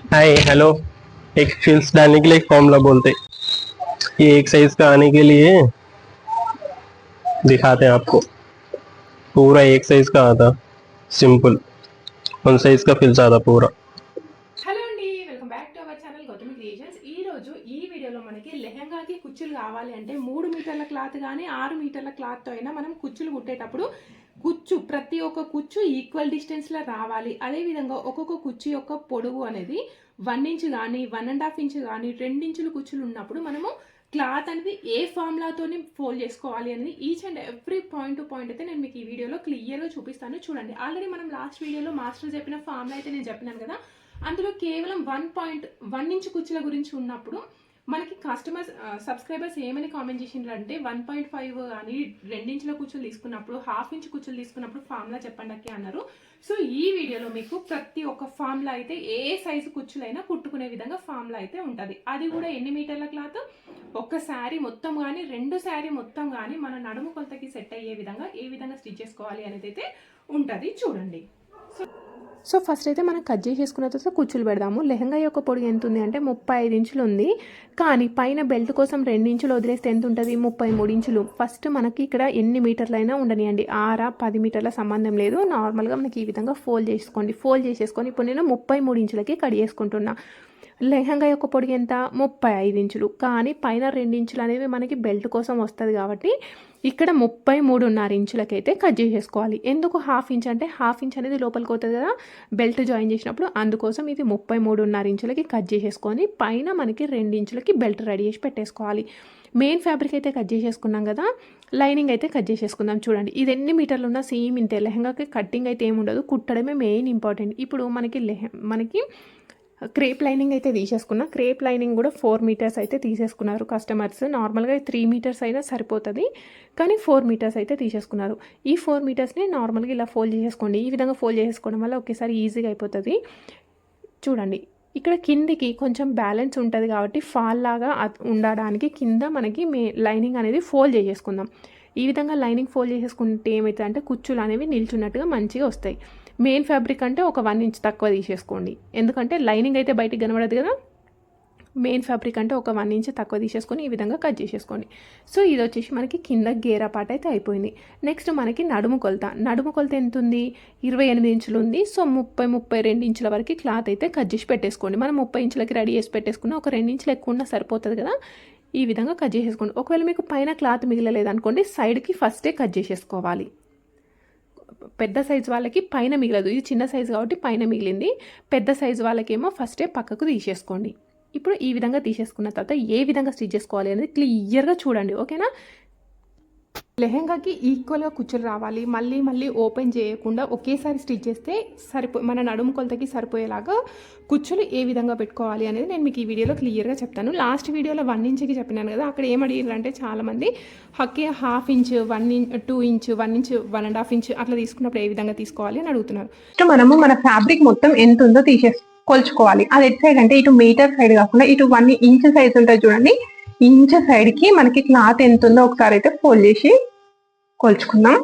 Hi hello एक फिल्स डालने के लिए एक फॉर्मूला बोलते हैं। ये एक साइज का आने के लिए दिखाते हैं आपको पूरा एक साइज का आता सिंपल वन साइज का फिल्स आता पूरा హలో అండి welcome back to our channel Gautami creations ఈ రోజు ఈ వీడియోలో మనకి లెహంగాకి కుచ్చులు కావాలి అంటే మూడు మీటర్ల క్లాత్ కానీ ఆరు మీటర్ల క్లాత్ తో అయినా మనం కుచ్చులు కుట్టేటప్పుడు కుచ్చు ప్రతి ఒక్క కుచ్చు ఈక్వల్ డిస్టెన్స్లో రావాలి. అదే విధంగా ఒక్కొక్క కుచ్చు యొక్క పొడవు అనేది వన్ ఇంచ్ కానీ వన్ అండ్ హాఫ్ ఇంచ్ కానీ రెండించులు కుచ్చులు ఉన్నప్పుడు మనము క్లాత్ అనేది ఏ ఫార్ములాతోని ఫోల్డ్ చేసుకోవాలి అనేది each and every point to point అయితే నేను మీకు ఈ వీడియోలో క్లియర్గా చూపిస్తాను. చూడండి ఆల్రెడీ మనం లాస్ట్ వీడియోలో మాస్టర్ చెప్పిన ఫార్ములా అయితే నేను చెప్పినాను కదా. అందులో కేవలం వన్ పాయింట్ వన్ ఇంచ్ కుచ్చుల గురించి ఉన్నప్పుడు మనకి కస్టమర్స్ సబ్స్క్రైబర్స్ ఏమని కామెంట్ చేసిండ్రు అంటే వన్ పాయింట్ ఫైవ్ అని రెండించుల కూర్చొని తీసుకున్నప్పుడు హాఫ్ ఇంచ్ కూర్చొని తీసుకున్నప్పుడు ఫార్ములా చెప్పండి అన్నారు. సో ఈ వీడియోలో మీకు ప్రతి ఒక్క ఫార్ములా అయితే ఏ సైజు కుచ్చులైనా కుట్టుకునే విధంగా ఫార్ములా అయితే ఉంటుంది. అది కూడా ఎన్ని మీటర్ల క్లాత్? ఒక్క శారీ మొత్తం కానీ రెండు శారీ మొత్తం కానీ మన నడుము కొలతకి సెట్ అయ్యే విధంగా ఏ విధంగా స్టిచ్ చేసుకోవాలి అనేది అయితే ఉంటుంది. చూడండి. సో సో ఫస్ట్ అయితే మనం కట్ చేసేసుకున్న తర్వాత కుచ్చులు పెడదాము. లెహంగా యొక్క పొడి ఎంత ఉంది అంటే ముప్పై ఐదు ఇంచులు ఉంది. కానీ పైన బెల్ట్ కోసం రెండు ఇంచులు వదిలేస్తే ఎంత ఉంటుంది? ముప్పై మూడు ఇంచులు. ఫస్ట్ మనకి ఇక్కడ ఎన్ని మీటర్లైనా ఉండనియండి. ఆరా పది మీటర్ల సంబంధం లేదు. నార్మల్గా మనకి ఈ విధంగా ఫోల్డ్ చేసుకోండి. ఫోల్డ్ చేసేసుకొని ఇప్పుడు నేను ముప్పై మూడు ఇంచులకి కట్ చేసుకుంటున్నా. లెహంగా యొక్క పొడిగి ఎంత? ముప్పై ఐదు ఇంచులు. కానీ పైన రెండించులు అనేవి మనకి బెల్ట్ కోసం వస్తుంది కాబట్టి ఇక్కడ ముప్పై మూడున్నర ఇంచులకైతే కట్ చేసేసుకోవాలి. ఎందుకు హాఫ్ ఇంచ్ అంటే హాఫ్ ఇంచ్ అనేది లోపలికి అవుతుంది కదా బెల్ట్ జాయిన్ చేసినప్పుడు అందుకోసం ఇది ముప్పై మూడున్నర ఇంచులకి కట్ చేసేసుకొని పైన మనకి రెండు ఇంచులకి బెల్ట్ రెడీ చేసి పెట్టేసుకోవాలి. మెయిన్ ఫ్యాబ్రిక్ అయితే కట్ చేసేసుకున్నాం కదా లైనింగ్ అయితే కట్ చేసేసుకుందాం చూడండి. ఇది ఎన్ని మీటర్లు ఉన్నా సేమ్ ఇంతే. లెహంగాకి కట్టింగ్ అయితే ఏముండదు కుట్టడమే మెయిన్ ఇంపార్టెంట్. ఇప్పుడు మనకి లెహ మనకి క్రేప్ లైనింగ్ అయితే తీసేసుకున్నా. క్రేప్ లైనింగ్ కూడా ఫోర్ మీటర్స్ అయితే తీసేసుకున్నారు కస్టమర్స్ నార్మల్గా త్రీ మీటర్స్ అయినా సరిపోతుంది. కానీ ఫోర్ మీటర్స్ అయితే తీసేసుకున్నారు. ఈ ఫోర్ మీటర్స్ని నార్మల్గా ఇలా ఫోల్డ్ చేసేసుకోండి. ఈ విధంగా ఫోల్డ్ చేసుకోవడం వల్ల ఒకేసారి ఈజీగా అయిపోతుంది. చూడండి. ఇక్కడ కిందికి కొంచెం బ్యాలెన్స్ ఉంటుంది కాబట్టి ఫాల్ లాగా ఉండడానికి కింద మనకి మే లైనింగ్ అనేది ఫోల్డ్ చేసేసుకుందాం. ఈ విధంగా లైనింగ్ ఫోల్డ్ చేసేసుకుంటే ఏమవుతుంది అంటే కుచ్చులు అనేవి నిల్చున్నట్టుగా మంచిగా వస్తాయి. మెయిన్ ఫ్యాబ్రిక్ అంటే ఒక వన్ ఇంచ్ తక్కువ తీసేసుకోండి. ఎందుకంటే లైనింగ్ అయితే బయటికి కనబడదు కదా. మెయిన్ ఫ్యాబ్రిక్ అంటే ఒక వన్ ఇంచ్ తక్కువ తీసేసుకొని ఈ విధంగా కట్ చేసేసుకోండి. సో ఇది వచ్చేసి మనకి కింద గేరా పాట అయితే అయిపోయింది. నెక్స్ట్ మనకి నడుము కొలత. నడుము కొలత ఎంత ఉంది ఇరవై ఎనిమిది ఇంచులు ఉంది. సో ముప్పై ముప్పై రెండు ఇంచుల వరకు క్లాత్ అయితే కట్ చేసి పెట్టేసుకోండి. మనం ముప్పై ఇంచులకి రెడీ చేసి పెట్టేసుకున్న ఒక రెండు ఇంచులు ఎక్కువ ఉన్నా సరిపోతుంది కదా. ఈ విధంగా కట్ చేసేసుకోండి. ఒకవేళ మీకు పైన క్లాత్ మిగలలేదు అనుకోండి సైడ్కి ఫస్టే కట్ చేసేసుకోవాలి. పెద్ద సైజు వాళ్ళకి పైన మిగలదు. ఇది చిన్న సైజు కాబట్టి పైన మిగిలింది. పెద్ద సైజు వాళ్ళకేమో ఫస్టే పక్కకు తీసేసుకోండి. ఇప్పుడు ఈ విధంగా తీసేసుకున్న తర్వాత ఏ విధంగా స్టిచ్ చేసుకోవాలి అనేది క్లియర్గా చూడండి. ఓకేనా? లెహెంగాకి ఈక్వల్గా కుచ్చులు రావాలి. మళ్ళీ మళ్ళీ ఓపెన్ చేయకుండా ఒకేసారి స్టిచ్ చేస్తే సరిపో మన నడుము కొలతకి సరిపోయేలాగా కుచ్చులు ఏ విధంగా పెట్టుకోవాలి అనేది నేను మీకు ఈ వీడియోలో క్లియర్గా చెప్తాను. లాస్ట్ వీడియోలో వన్ ఇంచ్కి చెప్పినాను కదా అక్కడ ఏం అడిగారు అంటే చాలామంది హక్కే half inch one inch two inch one inch one and half inch అట్లా తీసుకున్నప్పుడు ఏ విధంగా తీసుకోవాలి అని అడుగుతున్నారు. మనము మన ఫ్యాబ్రిక్ మొత్తం ఎంత ఉందో తీసేసి కొలుచుకోవాలి. అది ఎట్ సైడ్ అంటే ఇటు మీటర్ సైడ్ కాకుండా ఇటు వన్ ఇంచ్ సైజ్ ఉంటుంది చూడండి. ఇంచ్ సైడ్కి మనకి క్లాత్ ఎంత ఉందో ఒకసారి అయితే ఫోల్డ్ చేసి కొలుచుకుందాం.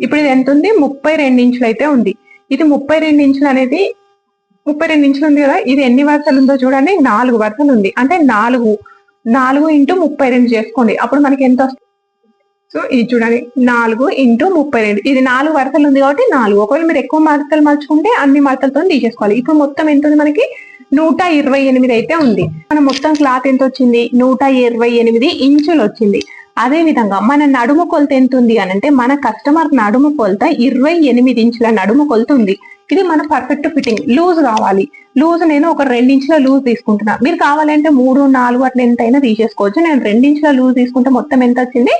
ఇప్పుడు ఇది ఎంత ఉంది? ముప్పై రెండు ఇంచులు అయితే ఉంది. ఇది ముప్పై రెండు ఇంచులు అనేది ముప్పై రెండు ఇంచులు ఉంది కదా? ఇది ఎన్ని వరుసలు ఉందో చూడండి. నాలుగు వరుసలు ఉంది. అంటే నాలుగు నాలుగు ఇంటూ ముప్పై రెండు చేసుకోండి. అప్పుడు మనకి ఎంత వస్తుంది? సో ఇది చూడండి. నాలుగు ఇంటూ ముప్పై రెండు. ఇది నాలుగు వరుసలు ఉంది కాబట్టి నాలుగు. ఒకవేళ మీరు ఎక్కువ మడతలు మార్చుకుంటే అన్ని మడతలతో తీసేసుకోవాలి. ఇప్పుడు మొత్తం ఎంత ఉంది మనకి? నూట ఇరవై ఎనిమిది అయితే ఉంది. మన మొత్తం క్లాత్ ఎంత వచ్చింది నూట ఇరవై ఎనిమిది ఇంచులు వచ్చింది అదే విధంగా మన నడుము కొలత ఎంత ఉంది అని అంటే మన కస్టమర్ నడుము కొలత ఇరవై ఎనిమిది ఇంచుల నడుము కొలత ఉంది. ఇది మన పర్ఫెక్ట్ ఫిట్టింగ్. లూజ్ కావాలి. లూజ్ నేను ఒక రెండించుల లూజ్ తీసుకుంటున్నా. మీరు కావాలంటే మూడు నాలుగు అట్లా ఎంతైనా తీసేసుకోవచ్చు. నేను రెండించుల లూజ్ తీసుకుంటే మొత్తం ఎంత వచ్చింది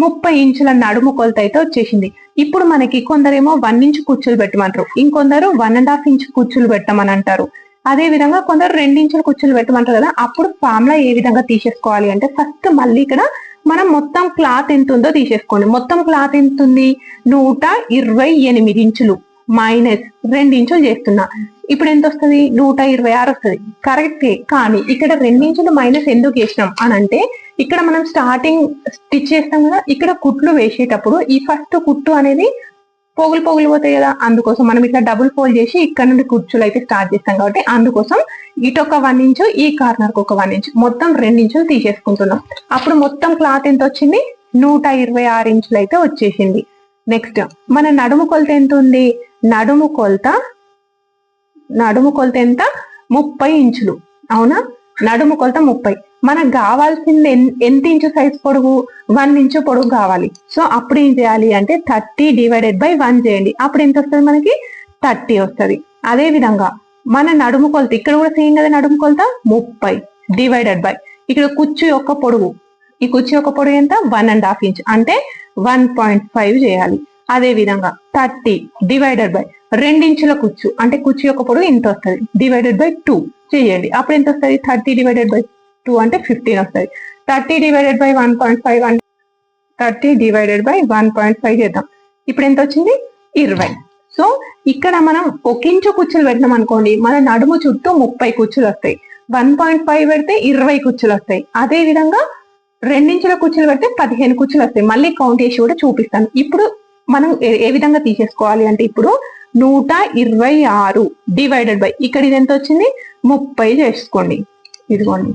ముప్పై ఇంచుల నడుము కొలత అయితే వచ్చేసింది. ఇప్పుడు మనకి కొందరేమో వన్ ఇంచ్ కుచ్చులు పెట్టమంటారు. ఇంకొందరు వన్ అండ్ హాఫ్ ఇంచ్ కుచ్చులు పెట్టమని అంటారు అదే విధంగా కొందరు రెండించులు కుచ్చులు పెట్టమంటారు కదా అప్పుడు ఫామ్లా ఏ విధంగా తీసేసుకోవాలి అంటే ఫస్ట్ మళ్ళీ ఇక్కడ మనం మొత్తం క్లాత్ ఎంత ఉందో తీసేసుకోండి. మొత్తం క్లాత్ ఎంత ఉంది? నూట ఇరవై ఎనిమిది ఇంచులు మైనస్ రెండు ఇంచులు చేస్తున్నా. ఇప్పుడు ఎంత వస్తుంది? నూట ఇరవై ఆరు వస్తుంది. కరెక్టే. కానీ ఇక్కడ రెండించులు మైనస్ ఎందుకు చేసినాం అని అంటే ఇక్కడ మనం స్టార్టింగ్ స్టిచ్ చేస్తాం కదా ఇక్కడ కుట్లు వేసేటప్పుడు ఈ ఫస్ట్ కుట్టు అనేది పోగులు పోగులు పోతాయి కదా అందుకోసం మనం ఇట్లా డబుల్ ఫోల్డ్ చేసి ఇక్కడ నుండి కుర్చీలు అయితే స్టార్ట్ చేస్తాం కాబట్టి అందుకోసం ఇటు ఒక వన్ ఇంచు ఈ కార్నర్కి ఒక వన్ ఇంచు మొత్తం రెండు ఇంచులు తీసేసుకుంటున్నాం. అప్పుడు మొత్తం క్లాత్ ఎంత వచ్చింది? నూట ఇరవై ఆరు ఇంచులు అయితే వచ్చేసింది. నెక్స్ట్ మన నడుము కొలత ఎంత ఉంది? నడుము కొలత నడుము కొలత ఎంత? ముప్పై ఇంచులు అవునా? నడుము కొలత ముప్పై. మనకు కావాల్సింది ఎంత ఇంచు సైజ్ పొడుగు? వన్ ఇంచు పొడుగు కావాలి. సో అప్పుడు ఏం చేయాలి అంటే థర్టీ డివైడెడ్ బై వన్ చేయండి. అప్పుడు ఎంత వస్తుంది మనకి? థర్టీ వస్తుంది. అదే విధంగా మన నడుము కొలత ఇక్కడ కూడా సేమ్ కదా నడుము కొలత? ముప్పై డివైడెడ్ బై. ఇక్కడ కుచ్చు యొక్క పొడుగు. ఈ కుచ్చు యొక్క పొడుగు ఎంత? One and half inch. అంటే వన్ పాయింట్ ఫైవ్ చేయాలి. అదే విధంగా థర్టీ డివైడెడ్ బై రెండించుల కుచ్చు అంటే కుచ్చు యొక్క పొడవు ఇంత వస్తుంది? డివైడెడ్ బై టూ చేయండి. అప్పుడు ఎంత వస్తుంది? థర్టీ డివైడెడ్ బై టూ అంటే ఫిఫ్టీన్ వస్తుంది. Thirty divided by one point five అంటే thirty divided by one point five చేద్దాం. ఇప్పుడు ఎంత వచ్చింది? ఇరవై. సో ఇక్కడ మనం ఒక ఇంచు కుచ్చులు పెట్టినాం అనుకోండి మన నడుము చుట్టూ ముప్పై కుచ్చులు వస్తాయి. వన్ పాయింట్ ఫైవ్ పెడితే ఇరవై కుచ్చులు వస్తాయి. అదే విధంగా రెండించుల కుచ్చులు పెడితే పదిహేను కుచ్చులు వస్తాయి. మళ్ళీ కౌంట్ చేసి కూడా చూపిస్తాను. ఇప్పుడు మనం ఏ- ఏ విధంగా తీసేసుకోవాలి అంటే ఇప్పుడు నూట ఇరవై ఆరు డివైడెడ్ బై ఇక్కడ ఇది ఎంత వచ్చింది? ముప్పై చేసుకోండి. ఇదిగోండి.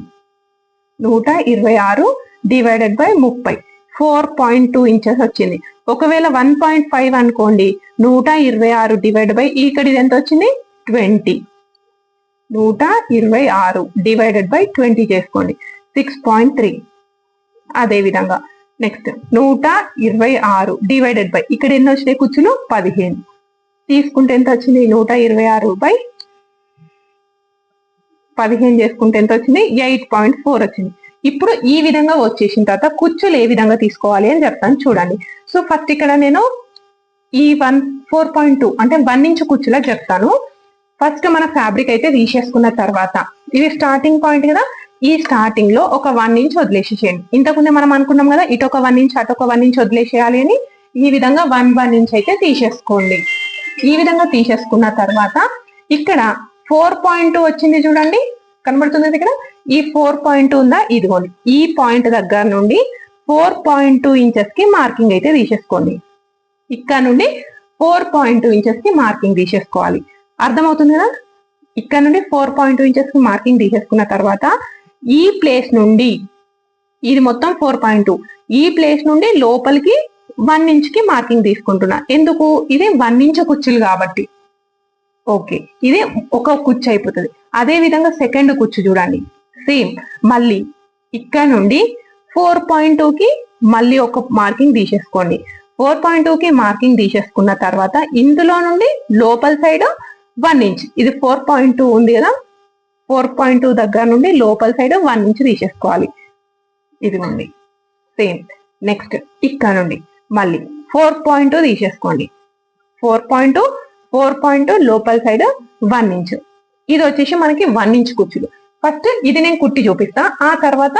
నూట ఇరవై ఆరు డివైడెడ్ బై ముప్పై. ఫోర్ పాయింట్ టూ ఇంచెస్ వచ్చింది. ఒకవేళ వన్ పాయింట్ ఫైవ్ అనుకోండి నూట ఇరవై ఆరు డివైడ్ బై ఇక్కడ ఇది ఎంత వచ్చింది? ట్వంటీ. నూట ఇరవై ఆరు డివైడెడ్ బై ట్వంటీ చేసుకోండి. Six point three. అదే విధంగా. నెక్స్ట్ నూట ఇరవై ఆరు డివైడెడ్ బై ఇక్కడ ఎన్ని వచ్చినాయి? కుచ్చులు పదిహేను. తీసుకుంటే ఎంత వచ్చింది? నూట ఇరవై ఆరు బై పదిహేను చేసుకుంటే ఎంత వచ్చింది? ఎయిట్ పాయింట్ ఫోర్ వచ్చింది. ఇప్పుడు ఈ విధంగా వచ్చేసిన తర్వాత కుచ్చులు ఏ విధంగా తీసుకోవాలి అని చెప్తాను చూడండి. సో ఫస్ట్ ఇక్కడ నేను ఈ వన్ ఫోర్ పాయింట్ టూ అంటే వన్ ఇంచ్ కుచ్చులా చెప్తాను. ఫస్ట్ మన ఫ్యాబ్రిక్ అయితే తీసేసుకున్న తర్వాత ఇది స్టార్టింగ్ పాయింట్ కదా? ఈ స్టార్టింగ్లో ఒక వన్ ఇంచ్ వదిలేసేసేయండి ఇంతకుముందే మనం అనుకున్నాం కదా ఇటు ఒక వన్ ఇంచ్ అటు ఒక వన్ ఇంచ్ వదిలేసేయాలి అని ఈ విధంగా వన్ వన్ ఇంచ్ అయితే తీసేసుకోండి. ఈ విధంగా తీసేసుకున్న తర్వాత ఇక్కడ ఫోర్ పాయింట్ వచ్చింది చూడండి. కనబడుతుంది ఇక్కడ ఈ ఫోర్ పాయింట్ ఉందా? ఇదిగోండి. ఈ పాయింట్ దగ్గర నుండి ఫోర్ పాయింట్ టూ ఇంచెస్కి మార్కింగ్ అయితే తీసేసుకోండి. ఇక్కడ నుండి ఫోర్ పాయింట్ టూ ఇంచెస్కి మార్కింగ్ తీసేసుకోవాలి. అర్థమవుతుంది కదా? ఇక్కడ నుండి ఫోర్ పాయింట్ టూ ఇంచెస్కి మార్కింగ్ తీసేసుకున్న తర్వాత ఈ ప్లేస్ నుండి ఇది మొత్తం ఫోర్ పాయింట్ టూ ఈ ప్లేస్ నుండి లోపలికి వన్ ఇంచ్కి మార్కింగ్ తీసుకుంటున్నా. ఎందుకు? ఇది వన్ ఇంచ్ కుచ్చులు కాబట్టి. ఓకే ఇది ఒక కుచ్చు అయిపోతుంది. అదే విధంగా సెకండ్ కుచ్చు చూడండి. సేమ్ మళ్ళీ ఇక్కడ నుండి ఫోర్ పాయింట్ టూకి మళ్ళీ ఒక మార్కింగ్ తీసేసుకోండి. ఫోర్ పాయింట్ టూకి మార్కింగ్ తీసేసుకున్న తర్వాత ఇందులో నుండి లోపల సైడ్ వన్ ఇంచ్ ఇది ఫోర్ పాయింట్ టూ ఉంది కదా? ఫోర్ పాయింట్ టూ దగ్గర నుండి లోపల సైడ్ వన్ ఇంచ్ తీసేసుకోవాలి. ఇదిగోండి. సేమ్. నెక్స్ట్ ఇక్కడ నుండి మళ్ళీ ఫోర్ పాయింట్ తీసేసుకోండి. Four point two four point లోపల సైడ్ వన్ ఇంచ్. ఇది వచ్చేసి మనకి వన్ ఇంచ్ కుచ్చులు ఫస్ట్ ఇది నేను కుట్టి చూపిస్తాను ఆ తర్వాత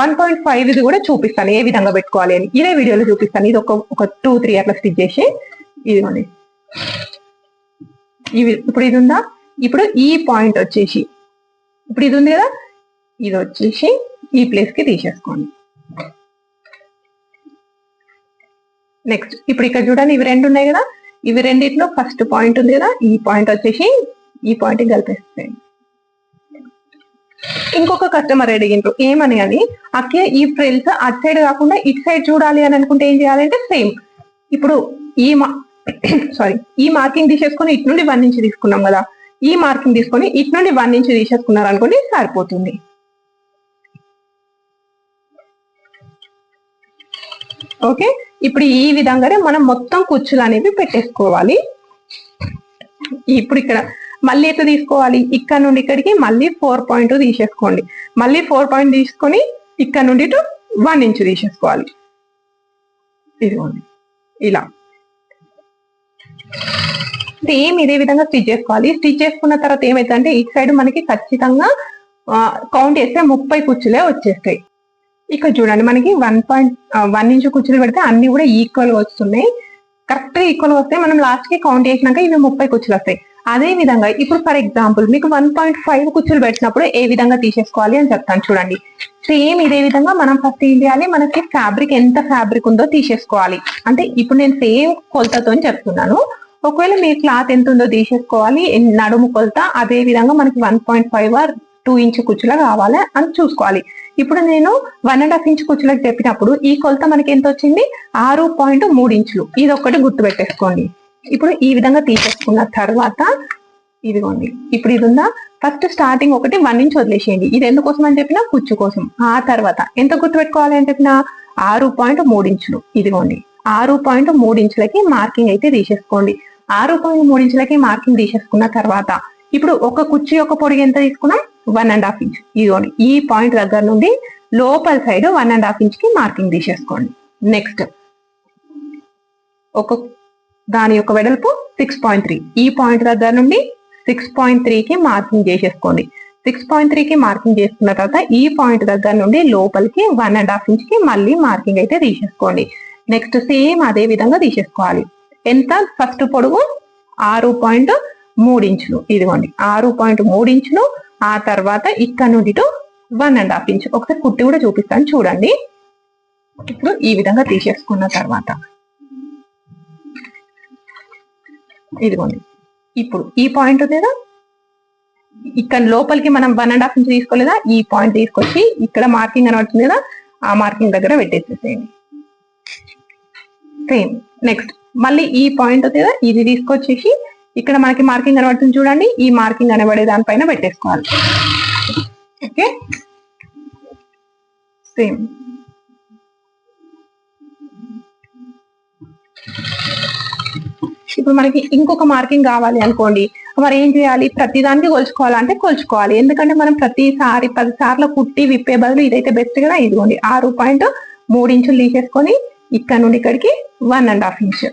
వన్ పాయింట్ ఫైవ్ ఇది కూడా చూపిస్తాను. ఏ విధంగా పెట్టుకోవాలి అని. ఇదే వీడియోలో చూపిస్తాను. ఇది ఒక ఒక టూ త్రీ అట్లా స్టిచ్ చేసి. ఇదిగోండి. ఇవి ఇప్పుడు ఇది ఉందా? ఇప్పుడు ఈ పాయింట్ వచ్చేసి ఇప్పుడు ఇది ఉంది కదా? ఇది వచ్చేసి ఈ ప్లేస్కి తీసేసుకోండి. నెక్స్ట్ ఇప్పుడు ఇక్కడ చూడండి ఇవి రెండు ఉన్నాయి కదా? ఇవి రెండిట్లో ఫస్ట్ పాయింట్ ఉంది కదా? ఈ పాయింట్ వచ్చేసి ఈ పాయింట్ కలిపేస్తాయి ఇంకొక కస్టమర్ అడిగిండ్రు ఏమని అని? అక్కే ఈ ఫ్రిల్స్ అటు సైడ్ కాకుండా ఇటు సైడ్ చూడాలి అని అనుకుంటే ఏం చేయాలంటే సేమ్ ఇప్పుడు ఈ మా సారీ ఈ మార్కింగ్ తీసేసుకొని ఇటు నుండి వన్ ఇంచ్ తీసుకున్నాం కదా? ఈ మార్కింగ్ తీసుకొని ఇటు నుండి వన్ ఇంచ్ తీసేసుకున్నారు అనుకోండి సరిపోతుంది. ఓకే? ఇప్పుడు ఈ విధంగానే మనం మొత్తం కుచ్చులు అనేవి పెట్టేసుకోవాలి. ఇప్పుడు ఇక్కడ మళ్ళీ ఎట్లా తీసుకోవాలి? ఇక్కడ నుండి ఇక్కడికి మళ్ళీ ఫోర్ పాయింట్ తీసేసుకోండి. మళ్ళీ ఫోర్ పాయింట్ తీసుకొని ఇక్కడ నుండి టు వన్ ఇంచ్ తీసేసుకోవాలి. ఇదిగోండి. ఇలా. సేమ్ ఇదే విధంగా స్టిచ్ చేసుకోవాలి? స్టిచ్ చేసుకున్న తర్వాత ఏమైతుందంటే ఇటు సైడ్ మనకి ఖచ్చితంగా కౌంట్ చేస్తే ముప్పై కుచ్చులే వచ్చేస్తాయి. ఇక్కడ చూడండి మనకి వన్ పాయింట్ వన్ ఇంచ్ కుచ్చులు పెడితే అన్ని కూడా ఈక్వల్గా వస్తున్నాయి. కరెక్ట్ ఈక్వల్ వస్తే వస్తాయి మనం లాస్ట్కి కౌంట్ చేసినాక ఇవి ముప్పై కుచ్చులు వస్తాయి. అదే విధంగా ఇప్పుడు ఫర్ ఎగ్జాంపుల్ మీకు వన్ పాయింట్ ఫైవ్ కుచ్చులు పెట్టినప్పుడు ఏ విధంగా తీసేసుకోవాలి అని చెప్తాను చూడండి. సేమ్ ఇదే విధంగా మనం ఫస్ట్ ఏం చేయాలి? మనకి ఫ్యాబ్రిక్ ఎంత ఫ్యాబ్రిక్ ఉందో తీసేసుకోవాలి. అంటే ఇప్పుడు నేను సేమ్ కొలతతో చెప్తున్నాను. ఒకవేళ మీ క్లాత్ ఎంత ఉందో తీసేసుకోవాలి నడుము కొలత అదే విధంగా మనకి one point five or two inch కుచ్చులా కావాలి అని చూసుకోవాలి. ఇప్పుడు నేను వన్ అండ్ హాఫ్ ఇంచ్ కుచ్చులకు చెప్పినప్పుడు ఈ కొలత మనకి ఎంత వచ్చింది? ఆరు పాయింట్ మూడు ఇంచులు ఇది ఒక్కటి గుర్తు పెట్టేసుకోండి. ఇప్పుడు ఈ విధంగా తీసేసుకున్న తర్వాత ఇదిగోండి. ఇప్పుడు ఇది ఉందా? ఫస్ట్ స్టార్టింగ్ ఒకటి వన్ ఇంచ్ వదిలేసేయండి. ఇది ఎందుకోసం అని చెప్పినా? కుచ్చు కోసం. ఆ తర్వాత ఎంత గుర్తు పెట్టుకోవాలి అని చెప్పిన? ఆరు పాయింట్ మూడు ఇంచులు ఇదిగోండి. ఆరు పాయింట్ మూడు ఇంచులకి మార్కింగ్ అయితే తీసేసుకోండి. ఆరు పాయింట్ మూడు ఇంచులకి మార్కింగ్ తీసేసుకున్న తర్వాత ఇప్పుడు ఒక కుర్చీ యొక్క పొడిగి ఎంత తీసుకున్నాం? One and half inch. ఇదిగోండి ఈ పాయింట్ దగ్గర నుండి లోపల సైడ్ వన్ అండ్ హాఫ్ ఇంచ్కి మార్కింగ్ తీసేసుకోండి. నెక్స్ట్ ఒక దాని యొక్క వెడల్పు సిక్స్ పాయింట్ త్రీ. ఈ పాయింట్ దగ్గర నుండి సిక్స్ పాయింట్ త్రీకి మార్కింగ్ చేసేసుకోండి. సిక్స్ పాయింట్ త్రీకి మార్కింగ్ చేసుకున్న తర్వాత ఈ పాయింట్ దగ్గర నుండి లోపలికి వన్ అండ్ హాఫ్ ఇంచ్కి మళ్ళీ మార్కింగ్ అయితే తీసేసుకోండి. నెక్స్ట్ సేమ్ అదే విధంగా తీసేసుకోవాలి. ఎంత? ఫస్ట్ పొడుగు ఆరు పాయింట్ మూడు ఇంచులు. ఇదిగోండి ఆరు పాయింట్ మూడు ఇంచులు. ఆ తర్వాత ఇక్కడ నుండి to one and half inch ఒకసారి కుట్టి కూడా చూపిస్తాను చూడండి. ఇప్పుడు ఈ విధంగా తీసేసుకున్న తర్వాత. ఇదిగోండి ఇప్పుడు ఈ పాయింట్ లేదా? ఇక్కడ లోపలికి మనం వన్ అండ్ హాఫ్ ఇంచ్ తీసుకోలేదా? ఈ పాయింట్ తీసుకొచ్చి ఇక్కడ మార్కింగ్ కనబడుతుంది కదా ఆ మార్కింగ్ దగ్గర పెట్టేసేసేయండి. సేమ్ నెక్స్ట్ మళ్ళీ ఈ పాయింట్ ఉంది కదా ఇది తీసుకొచ్చేసి ఇక్కడ మనకి మార్కింగ్ కనబడుతుంది చూడండి ఈ మార్కింగ్ కనబడే దానిపైన పెట్టేసుకోవాలి. ఓకే? సేమ్ ఇప్పుడు మనకి ఇంకొక మార్కింగ్ కావాలి అనుకోండి మరి ఏం చేయాలి? ప్రతి దానికి కొలుచుకోవాలంటే కొలుచుకోవాలి. ఎందుకంటే మనం ప్రతిసారి పది సార్లు కుట్టి విప్పే బదులు ఇదైతే బెస్ట్ కదా ఇదిగోండి ఆరు పాయింట్ మూడు ఇంచులు తీసేసుకొని ఇక్కడ నుండి ఇక్కడికి one and half inch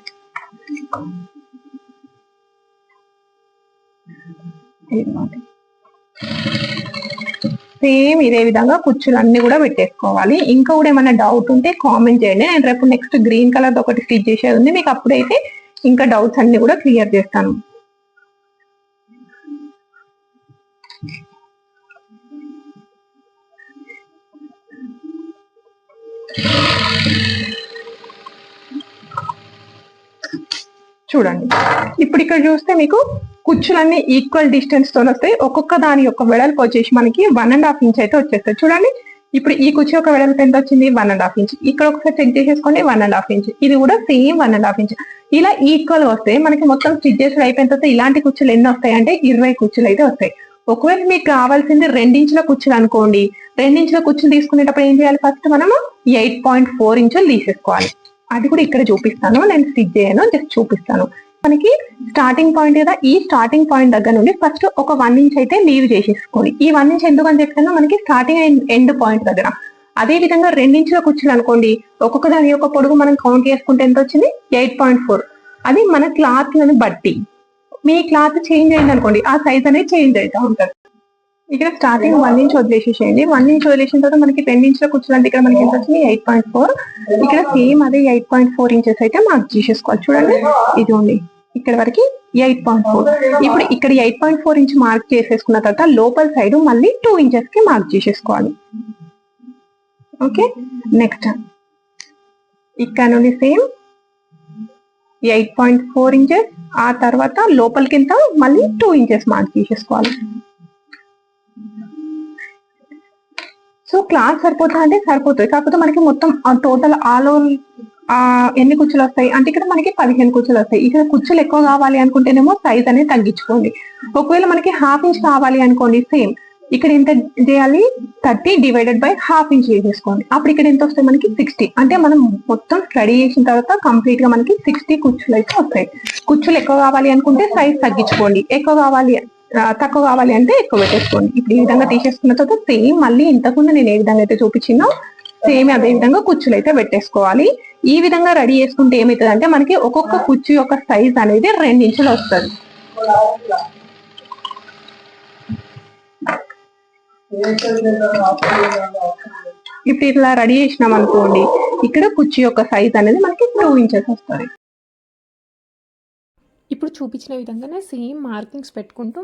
same ఇదే విధంగా కుచ్చులు అన్ని కూడా పెట్టేసుకోవాలి. ఇంకా కూడా ఏమైనా డౌట్ ఉంటే కామెంట్ చేయండి. నేను రేపు నెక్స్ట్ గ్రీన్ కలర్ ఒకటి స్టిచ్ చేసేది ఉంది. మీకు అప్పుడైతే ఇంకా డౌట్స్ అన్ని కూడా క్లియర్ చేస్తాను. చూడండి. ఇప్పుడు ఇక్కడ చూస్తే మీకు కుచ్చులన్నీ ఈక్వల్ డిస్టెన్స్తో వస్తాయి. ఒక్కొక్క దాని యొక్క వెడల్పు వచ్చేసి మనకి వన్ అండ్ హాఫ్ ఇంచ్ అయితే వచ్చేస్తాయి చూడండి. ఇప్పుడు ఈ కుర్చీ యొక్క వెడల్పు ఎంత వచ్చింది? వన్ అండ్ హాఫ్ ఇంచ్ ఇక్కడ ఒకసారి చెక్ చేసేసుకోండి. వన్ అండ్ హాఫ్ ఇంచ్ ఇది కూడా same one and half inch ఇలా ఈక్వల్ వస్తే మనకి మొత్తం స్టిచ్ చేసి అయిపోయిన తర్వాత ఇలాంటి కుర్చీలు ఎన్ని వస్తాయి అంటే ఇరవై కుర్చీలు అయితే వస్తాయి. ఒకవేళ మీకు కావాల్సింది రెండించుల కుర్చీలు అనుకోండి. రెండించుల కుర్చీలు తీసుకునేటప్పుడు ఏం చేయాలి? ఫస్ట్ మనము ఎయిట్ పాయింట్ ఫోర్ ఇంచులు తీసేసుకోవాలి. అది కూడా ఇక్కడ చూపిస్తాను. నేను స్టిచ్ చేయను జస్ట్ చూపిస్తాను. మనకి స్టార్టింగ్ పాయింట్ కదా ఈ స్టార్టింగ్ పాయింట్ దగ్గర నుండి ఫస్ట్ ఒక వన్ ఇంచ్ అయితే లీవ్ చేసేసుకోండి. ఈ వన్ ఇంచ్ ఎందుకు అని చెప్పాను మనకి స్టార్టింగ్ అండ్ ఎండ్ పాయింట్ దగ్గర. అదే విధంగా రెండించుల కుర్చీలు అనుకోండి ఒక్కొక్క దాని యొక్క పొడుగు మనం కౌంట్ చేసుకుంటే ఎంత వచ్చింది? ఎయిట్ పాయింట్ ఫోర్ అది మన క్లాత్ బట్టి. మీ క్లాత్ చేంజ్ అయింది అనుకోండి ఆ సైజ్ అనేది చేంజ్ అవుతా ఉంటుంది. ఇక్కడ స్టార్టింగ్ వన్ ఇంచ్ వదిలేసేసేయండి. వన్ ఇంచ్ వదిలేసిన తర్వాత మనకి టెన్ ఇంచ్లో అంటే ఇక్కడ మనకి ఎంత వచ్చింది? ఎయిట్ పాయింట్ ఫోర్ ఇక్కడ సేమ్ అదే ఎయిట్ పాయింట్ ఫోర్ ఇంచెస్ అయితే మార్క్ చేసేసుకోవాలి. చూడండి. ఇది ఉంది. ఇక్కడ వరకు ఎయిట్ పాయింట్ ఫోర్ ఇప్పుడు ఇక్కడ eight point four inch mark చేసేసుకున్న తర్వాత లోపల సైడ్ మళ్ళీ టూ ఇంచెస్కి మార్క్ చేసేసుకోవాలి. ఓకే? నెక్స్ట్ ఇక్కడ నుండి same eight point four inches ఆ తర్వాత లోపలికింత మళ్ళీ టూ ఇంచెస్ మార్క్ చేసేసుకోవాలి. సో క్లాత్ సరిపోతా అంటే సరిపోతుంది. కాకపోతే మనకి మొత్తం టోటల్ ఆల్ ఓవర్ ఎన్ని కుచ్చులు వస్తాయి? అంటే ఇక్కడ మనకి పదిహేను కుచ్చులు వస్తాయి. ఇక్కడ కుచ్చులు ఎక్కువ కావాలి అనుకుంటేనేమో సైజ్ అనేది తగ్గించుకోండి. ఒకవేళ మనకి హాఫ్ ఇంచ్ కావాలి అనుకోండి సేమ్ ఇక్కడ ఎంత చేయాలి? Thirty divided by half inch చేసేసుకోండి. అప్పుడు ఇక్కడ ఎంత వస్తాయి మనకి? సిక్స్టీ అంటే మనం మొత్తం స్టడీ చేసిన తర్వాత కంప్లీట్గా మనకి సిక్స్టీ కుచ్చులు అయితే వస్తాయి. కుచ్చులు ఎక్కువ కావాలి అనుకుంటే సైజ్ తగ్గించుకోండి. ఎక్కువ కావాలి తక్కువ కావాలి అంటే ఎక్కువ పెట్టేసుకోండి. ఇప్పుడు ఈ విధంగా తీసేసుకున్న తర్వాత సేమ్ మళ్ళీ ఇంతకుముందు నేను ఏ విధంగా అయితే చూపించినో సేమ్ అదే విధంగా కుచ్చులు అయితే పెట్టేసుకోవాలి. ఈ విధంగా రెడీ చేసుకుంటే ఏమవుతుంది అంటే మనకి ఒక్కొక్క కుచ్చు యొక్క సైజ్ అనేది రెండు ఇంచులు వస్తుంది. ఇప్పుడు ఇట్లా రెడీ చేసినాం అనుకోండి ఇక్కడ కుర్చీ యొక్క సైజ్ అనేది మనకి టూ ఇంచెస్ వస్తుంది. ఇప్పుడు చూపించిన విధంగానే సేమ్ మార్కింగ్స్ పెట్టుకుంటూ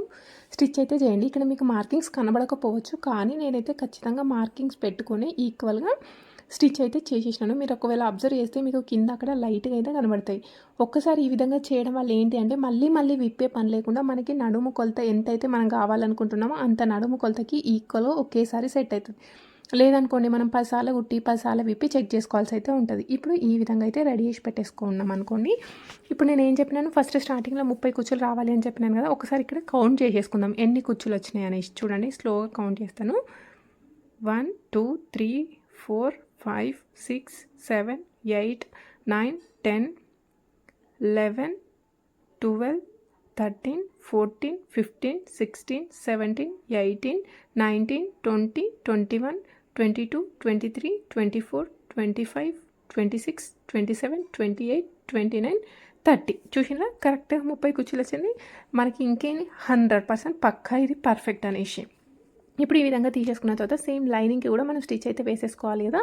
స్టిచ్ అయితే చేయండి. ఇక్కడ మీకు మార్కింగ్స్ కనబడకపోవచ్చు కానీ నేనైతే ఖచ్చితంగా మార్కింగ్స్ పెట్టుకొని ఈక్వల్గా స్టిచ్ అయితే చేసేసినాను. మీరు ఒకవేళ అబ్జర్వ్ చేస్తే మీకు కింద అక్కడ లైట్గా అయితే కనబడతాయి. ఒక్కసారి ఈ విధంగా చేయడం వల్ల ఏంటి అంటే మళ్ళీ మళ్ళీ విప్పే పని లేకుండా మనకి నడుము కొలత ఎంతైతే మనం కావాలనుకుంటున్నామో అంత నడుము కొలతకి ఈక్వల్గా ఒకేసారి సెట్ అవుతుంది. లేదనుకోండి మనం పసాల ఉట్టి పసాల విప్పి చెక్ చేసుకోవాల్సి అయితే ఉంటుంది. ఇప్పుడు ఈ విధంగా అయితే రెడీ చేసి పెట్టేసుకున్నాం అనుకోండి. ఇప్పుడు నేను ఏం చెప్పినాను? ఫస్ట్ స్టార్టింగ్లో ముప్పై కుచ్చులు రావాలి అని చెప్పినాను కదా ఒకసారి ఇక్కడ కౌంట్ చేసేసుకుందాం. ఎన్ని కుచ్చులు వచ్చినాయి అనేసి చూడండి స్లోగా కౌంట్ చేస్తాను. One two three four five six seven eight nine ten eleven twelve thirteen fourteen fifteen sixteen seventeen eighteen nineteen twenty twenty one twenty two twenty three twenty four twenty five twenty six twenty seven twenty eight twenty nine thirty. చూసినా కరెక్ట్గా ముప్పై కుర్చీలు వచ్చింది మనకి ఇంకేంటి hundred percent పక్కా ఇది perfect అనేసి ఇప్పుడు ఈ విధంగా తీసేసుకున్న తర్వాత సేమ్ లైనింగ్కి కూడా మనం స్టిచ్ అయితే వేసేసుకోవాలి కదా.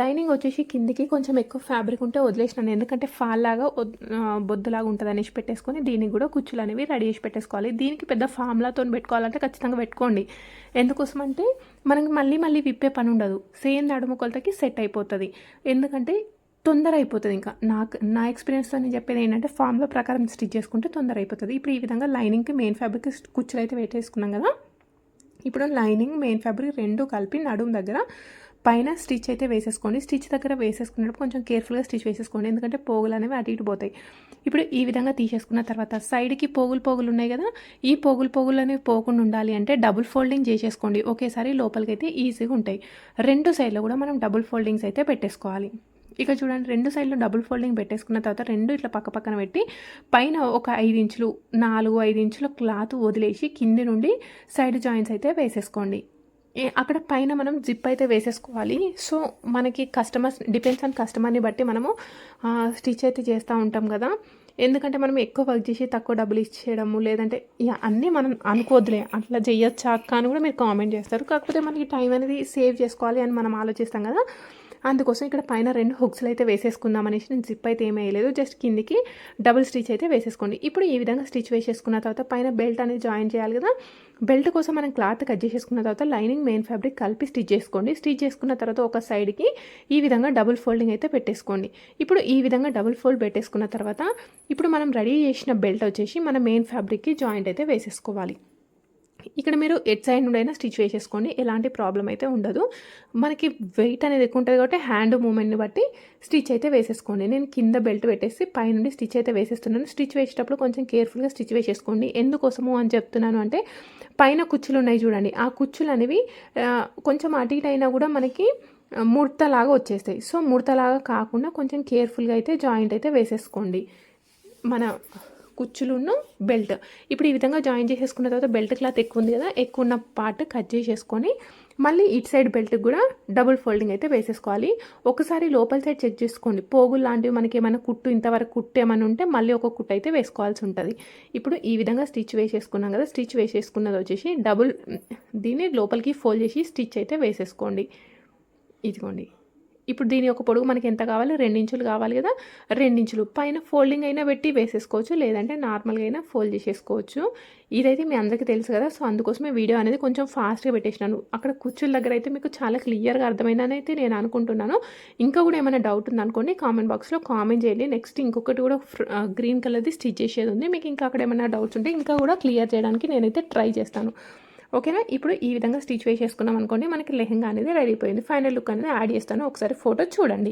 లైనింగ్ వచ్చేసి కిందికి కొంచెం ఎక్కువ ఫ్యాబ్రిక్ ఉంటే వదిలేసినాను. ఎందుకంటే ఫాల్ లాగా బొద్దులాగా ఉంటుంది అనేసి పెట్టేసుకొని దీనికి కూడా కుచ్చులు అనేవి రెడీ చేసి పెట్టేసుకోవాలి. దీనికి పెద్ద ఫామ్లాతో పెట్టుకోవాలంటే ఖచ్చితంగా పెట్టుకోండి. ఎందుకోసం అంటే మనకి మళ్ళీ మళ్ళీ విప్పే పని ఉండదు. సేమ్ నడుము కొలతకి సెట్ అయిపోతుంది. ఎందుకంటే తొందర అయిపోతుంది ఇంకా. నాకు నా ఎక్స్పీరియన్స్తో నేను చెప్పేది ఏంటంటే ఫామ్లో ప్రకారం స్టిచ్ చేసుకుంటే తొందర అయిపోతుంది. ఇప్పుడు ఈ విధంగా లైనింగ్కి మెయిన్ ఫ్యాబ్రిక్ కుచ్చులు అయితే పెట్టేసుకున్నాం కదా. ఇప్పుడు లైనింగ్ మెయిన్ ఫ్యాబ్రిక్ రెండు కలిపి నడుము దగ్గర పైన స్టిచ్ అయితే వేసేసుకోండి. స్టిచ్ దగ్గర వేసేసుకున్నప్పుడు కొంచెం కేర్ఫుల్గా స్టిచ్ వేసేసుకోండి. ఎందుకంటే పోగులు అనేవి అటు ఇటు పోతాయి. ఇప్పుడు ఈ విధంగా తీసేసుకున్న తర్వాత సైడ్కి పోగులు పోగులు ఉన్నాయి కదా ఈ పోగులు పోగులు అనేవి పోకుండా ఉండాలి అంటే డబుల్ ఫోల్డింగ్ చేసేసుకోండి. ఒకేసారి లోపలికి అయితే ఈజీగా ఉంటాయి. రెండు సైడ్లో కూడా మనం డబుల్ ఫోల్డింగ్స్ అయితే పెట్టేసుకోవాలి. ఇక చూడండి రెండు సైడ్లు డబుల్ ఫోల్డింగ్ పెట్టేసుకున్న తర్వాత రెండు ఇట్లా పక్క పక్కన పెట్టి పైన ఒక ఐదు ఇంచులు నాలుగు ఐదు ఇంచుల క్లాత్ వదిలేసి కింది నుండి సైడ్ జాయింట్స్ అయితే వేసేసుకోండి. అక్కడ పైన మనం జిప్ అయితే వేసేసుకోవాలి. సో మనకి కస్టమర్స్ డిపెండ్స్ ఆన్ కస్టమర్ని బట్టి మనము స్టిచ్ అయితే చేస్తూ ఉంటాం కదా. ఎందుకంటే మనం ఎక్కువ వర్క్ చేసి తక్కువ డబ్బులు ఇచ్చేయడము లేదంటే ఇక అన్నీ మనం అనుకోవద్దులే. అట్లా చేయొచ్చా అని కూడా మీరు కామెంట్ చేస్తారు. కాకపోతే మనకి టైం అనేది సేవ్ చేసుకోవాలి అని మనం ఆలోచిస్తాం కదా. అందుకోసం ఇక్కడ పైన రెండు హుక్స్లు అయితే వేసేసుకుందాం అనేసి నేను జిప్ అయితే ఏమీ వేయలేదు. జస్ట్ కిందికి డబుల్ స్టిచ్ అయితే వేసేసుకోండి. ఇప్పుడు ఈ విధంగా స్టిచ్ వేసేసుకున్న తర్వాత పైన బెల్ట్ అనేది జాయిన్ చేయాలి కదా. బెల్ట్ కోసం మనం క్లాత్ కట్ చేసేసుకున్న తర్వాత లైనింగ్ మెయిన్ ఫ్యాబ్రిక్ కలిపి స్టిచ్ చేసుకోండి. స్టిచ్ చేసుకున్న తర్వాత ఒక సైడ్కి ఈ విధంగా డబుల్ ఫోల్డింగ్ అయితే పెట్టేసుకోండి. ఇప్పుడు ఈ విధంగా డబుల్ ఫోల్డ్ పెట్టేసుకున్న తర్వాత ఇప్పుడు మనం రెడీ చేసిన బెల్ట్ వచ్చేసి మన మెయిన్ ఫ్యాబ్రిక్కి జాయింట్ అయితే వేసేసుకోవాలి. ఇక్కడ మీరు ఎట్ సైడ్ నుండి అయినా స్టిచ్ వేసేసుకోండి. ఎలాంటి ప్రాబ్లం అయితే ఉండదు. మనకి వెయిట్ అనేది ఎక్కువ ఉంటుంది కాబట్టి హ్యాండ్ మూమెంట్ని బట్టి స్టిచ్ అయితే వేసేసుకోండి. నేను కింద బెల్ట్ పెట్టేసి పైనుండి స్టిచ్ అయితే వేసేస్తున్నాను. స్టిచ్ వేసేటప్పుడు కొంచెం కేర్ఫుల్గా స్టిచ్ వేసేసుకోండి. ఎందుకోసము అని చెప్తున్నాను అంటే పైన కుచ్చులు ఉన్నాయి చూడండి. ఆ కుచ్చులు అనేవి కొంచెం అటు ఇటు అయినా కూడా మనకి ముడతలాగా వచ్చేస్తాయి. సో ముడతలాగా కాకుండా కొంచెం కేర్ఫుల్గా అయితే జాయింట్ అయితే వేసేసుకోండి. మన కుచ్చులును బెల్ట్. ఇప్పుడు ఈ విధంగా జాయిన్ చేసేసుకున్న తర్వాత బెల్ట్ క్లాత్ ఎక్కువ ఉంది కదా ఎక్కువ ఉన్న పార్ట్ కట్ చేసేసుకొని మళ్ళీ ఇటు సైడ్ బెల్ట్ కూడా డబుల్ ఫోల్డింగ్ అయితే వేసేసుకోవాలి. ఒకసారి లోపల సైడ్ చెక్ చేసుకోండి. పోగులు లాంటివి మనకి ఏమైనా కుట్టు ఇంతవరకు కుట్టు ఏమైనా ఉంటే మళ్ళీ ఒక కుట్టు అయితే వేసుకోవాల్సి ఉంటుంది. ఇప్పుడు ఈ విధంగా స్టిచ్ వేసేసుకున్నాం కదా స్టిచ్ వేసేసుకున్నది వచ్చేసి డబుల్ దీన్ని లోపలికి ఫోల్డ్ చేసి స్టిచ్ అయితే వేసేసుకోండి. ఇదిగోండి. ఇప్పుడు దీని ఒక పొడుగు మనకి ఎంత కావాలి? రెండించులు కావాలి కదా? రెండించులు. పైన ఫోల్డింగ్ అయినా పెట్టి వేసేసుకోవచ్చు లేదంటే నార్మల్గా అయినా ఫోల్డ్ చేసేసుకోవచ్చు. ఇదైతే మీ అందరికీ తెలుసు కదా సో అందుకోసమే వీడియో అనేది కొంచెం ఫాస్ట్గా పెట్టేసినాను. అక్కడ కుర్చీల దగ్గర అయితే మీకు చాలా క్లియర్గా అర్థమైందని అయితే నేను అనుకుంటున్నాను. ఇంకా కూడా ఏమైనా డౌట్ ఉందనుకోండి కామెంట్ బాక్స్లో కామెంట్ చేయండి. నెక్స్ట్ ఇంకొకటి కూడా గ్రీన్ కలర్ది స్టిచ్ చేసేది ఉంది. మీకు ఇంకా అక్కడ ఏమైనా డౌట్స్ ఉంటే ఇంకా కూడా క్లియర్ చేయడానికి నేనైతే ట్రై చేస్తాను. ఓకేనా? ఇప్పుడు ఈ విధంగా స్టిచ్ వేసేసుకున్నాం అనుకోండి మనకి లెహంగా అనేది రెడీ అయిపోయింది. ఫైనల్ లుక్ అనేది యాడ్ చేస్తాను. ఒకసారి ఫోటో చూడండి.